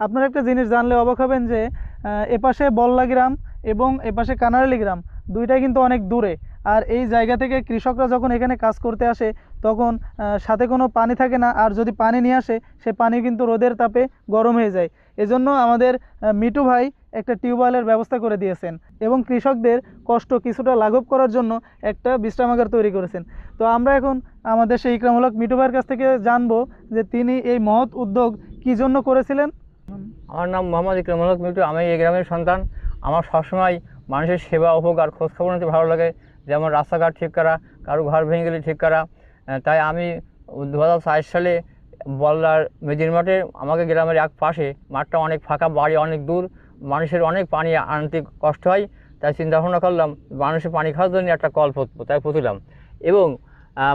আপনারা একটা জিনিস জানলে অবাক হবেন যে এপাশে বল্লা গ্রাম এবং এপাশে কানারালি গ্রাম দুইটাই কিন্তু অনেক দূরে। আর এই জায়গা থেকে কৃষকরা যখন এখানে কাজ করতে আসে, তখন সাথে কোনো পানি থাকে না। আর যদি পানি নিয়ে আসে, সে পানি কিন্তু রোদের তাপে গরম হয়ে যায়। এজন্য আমাদের মিটু ভাই একটা টিউবওয়েলের ব্যবস্থা করে দিয়েছেন এবং কৃষকদের কষ্ট কিছুটা লাঘব করার জন্য একটা বিশ্রামাগার তৈরি করেছেন। তো আমরা এখন আমাদের সেই ইকরামূলক মিটু ভাইয়ের কাছ থেকে জানব যে তিনি এই মহৎ উদ্যোগ কী জন্য করেছিলেন। আমার নাম মোহাম্মদ ইকরাম হক মিটু আমি এই গ্রামের সন্তান। আমার সবসময় মানুষের সেবা উপকার, খোঁজখবর নিতে ভালো লাগে। যেমন রাস্তাঘাট ঠিক করা, কারও ঘর ভেঙে গেলে ঠিক করা। তাই আমি দু হাজার সালে বল্লার মেদির মাঠে, আমাকে গ্রামের এক পাশে মাঠটা অনেক ফাঁকা, বাড়ি অনেক দূর, মানুষের অনেক পানি আনতে কষ্ট হয়। তাই চিন্তা ভাবনা করলাম, মানুষের পানি খাওয়ার জন্য একটা কল পুঁতবো তাই পুঁতলাম এবং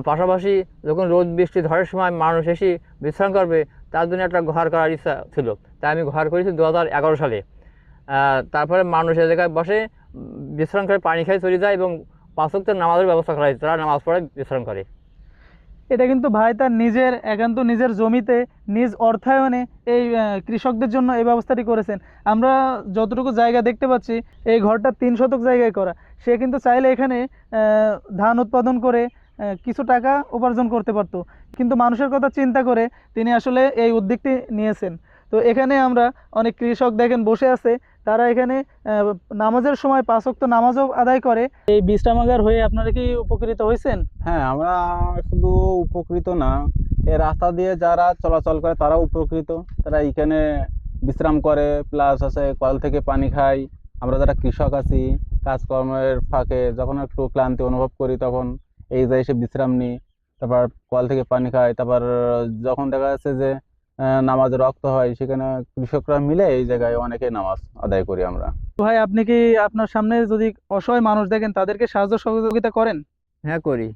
পাশাপাশি যখন রোদ, বৃষ্টি ধরার সময় মানুষ এসে বিশ্রাম করবে তার জন্য একটা ঘর করার ইচ্ছা ছিল। তাই আমি ঘর করেছি দু হাজার এগারো সালে। তারপরে মানুষ এ জায়গায় বসে বিশ্রাম করে, পানি খেয়ে চলে যায় এবং পাঁচক্তের নামাজের ব্যবস্থা করা হয়েছে তারা নামাজ পড়ে, বিশ্রাম করে। এটা কিন্তু ভাই তার নিজের, একান্ত নিজের জমিতে, নিজ অর্থায়নে এই কৃষকদের জন্য এই ব্যবস্থাটি করেছেন। আমরা যতটুকু জায়গা দেখতে পাচ্ছি, এই ঘরটা তিন শতক জায়গায় করা। সে কিন্তু চাইলে এখানে ধান উৎপাদন করে কিছু টাকা উপার্জন করতে পারতো। কিন্তু মানুষের কথা চিন্তা করে তিনি আসলে এই উদ্যোগটি নিয়েছেন। তো এখানে আমরা অনেক কৃষক দেখেন বসে আছে, তারা এখানে নামাজের সময় পাঁচ ওয়াক্ত নামাজও আদায় করে। এই বিশ্রামাগার হয়ে আপনারা কি উপকৃত হয়েছেন? হ্যাঁ আমরা শুধু উপকৃত না, এই রাস্তা দিয়ে যারা চলাচল করে তারা উপকৃত। তারা এখানে বিশ্রাম করে প্লাস আছে কল থেকে পানি খায় আমরা যারা কৃষক আছি, কাজকর্মের ফাঁকে যখন একটু ক্লান্তি অনুভব করি তখন এই যে এসে বিশ্রাম নিই তারপর কল থেকে পানি খাই তারপর যখন দেখা যাচ্ছে যে নামাজ রক্ত হয় সেখানে কৃষকরা মিলে এই জায়গায় অনেকে নামাজ আদায় করি আমরা। ভাই আপনি কি আপনার সামনে যদি অসহায় মানুষ দেখেন তাদেরকে সাহায্য সহযোগিতা করেন? হ্যাঁ করি।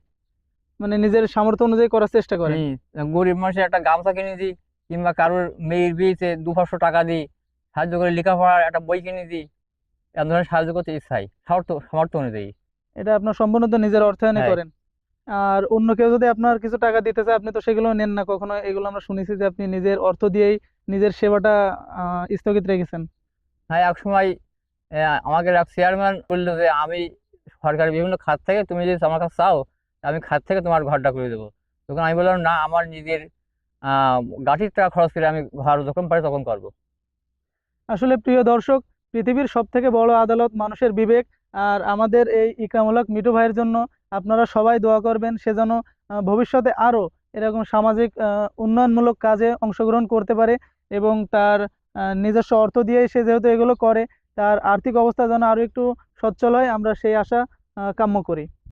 মানে নিজের সামর্থ্য অনুযায়ী করার চেষ্টা করেন? হুম, গরিব মানুষের একটা গামছা কিনে দিই কিংবা কারোর মেয়ের বিয়েতে দু পাঁচশো টাকা দিই সাহায্য করে লেখাপড়ার একটা বই কিনে দিই এ ধরনের সাহায্য করতে ইচ্ছাই সামর্থ্য সামর্থ্য অনুযায়ী। এটা আপনার সম্পূর্ণ তো নিজের অর্থায়নে হ্যাঁ। করেন। আর অন্য কেউ যদি আপনার কিছু টাকা দিতে চায় আপনি তো সেগুলো নেন না। কখনো এগুলো আমরা শুনেছি যে আপনি নিজের অর্থ দিয়েই নিজের সেবাটা স্থগিত রেখেছেন। হ্যাঁ এক সময় আমাকে এক চেয়ারম্যান বলল যে আমি সরকারি বিভিন্ন খাত থেকে তুমি যদি আমার কাছে চাও আমি খাত থেকে তোমার ঘরটা করে দেবো। তখন আমি বললাম না আমার নিজের আহ, গাড়ির টাকা খরচ করে আমি ঘর যখন পারি তখন করব। আসলে প্রিয় দর্শক পৃথিবীর সবথেকে বড় আদালত মানুষের বিবেক আর আমাদের এই ইকরামুলক মিটু ভাইয়ের জন্য আপনারা সবাই দোয়া করবেন, সে যেন ভবিষ্যতে আরও এরকম সামাজিক উন্নয়নমূলক কাজে অংশগ্রহণ করতে পারে এবং তার নিজস্ব অর্থ দিয়ে সে যেহেতু এগুলো করে, তার আর্থিক অবস্থা যেন আরও একটু সচ্ছল হয়, আমরা সেই আশা কাম্য করি।